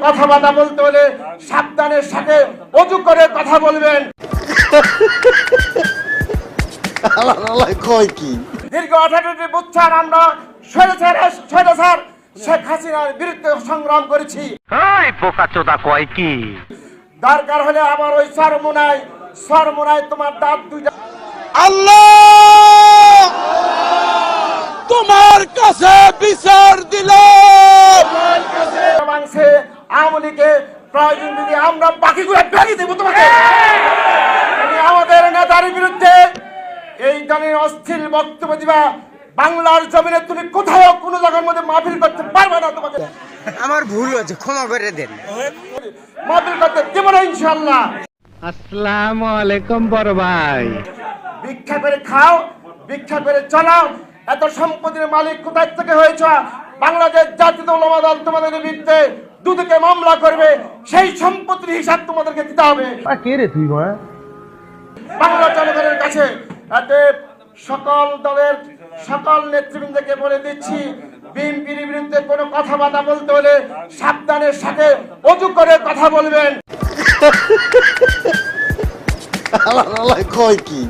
কথাবার্তা বলতে হলে সাবধানের সাথে অজু করে কথা বলবেন। আল্লাহ আল্লাহ কয় কি? দীর্ঘ আঠারোটি বছর আমরা স্বৈরাচার স্বৈরাচার শেখ হাসিনার বিরুদ্ধে সংগ্রাম করেছি। কয় কি? দরকার হলে আমার ওই সরমুনায় সরমুনায় তোমার দাঁত দুইটা আল্লাহ! তোমার কাছে বিচার দিলাম। মাংসে আওয়ামী প্রয়োজন যদি আমরা বাকিগুলো বেরিয়ে দেবো তোমাকে। আমাদের নেতার বিরুদ্ধে এই ধরনের অস্থির বক্তব্য দিবা। বাংলার জমিনে তুমি কোথাও কোনো জায়গার মধ্যে মাহফিল করতে পারবে না তোমাকে। আমার ভুল হয়েছে ক্ষমা করে দেন। মাহফিল করতে দেবো না ইনশাল্লাহ আসসালামু আলাইকুম বড় ভাই। ভিক্ষা করে খাও ভিক্ষা করে চলাও। এত সম্পত্তির মালিক কোথায় থেকে হয়েছ? বাংলাদেশ জাতীয় ওলামা দল তোমাদের বিরুদ্ধে দুদিকে মামলা করবে সেই সম্পত্তির হিসাব তোমাদেরকে দিতে হবে। কে রে তুই মা? বাংলা জনগণের কাছে এতে সকল দলের সকল নেতৃবৃন্দকে বলে দিচ্ছি বিএনপির বিরুদ্ধে কোনো কথাবার্তা বলতে হলে সাবধানের সাথে অজু করে কথা বলবেন। আল্লাহ আল্লাহ কয় কি?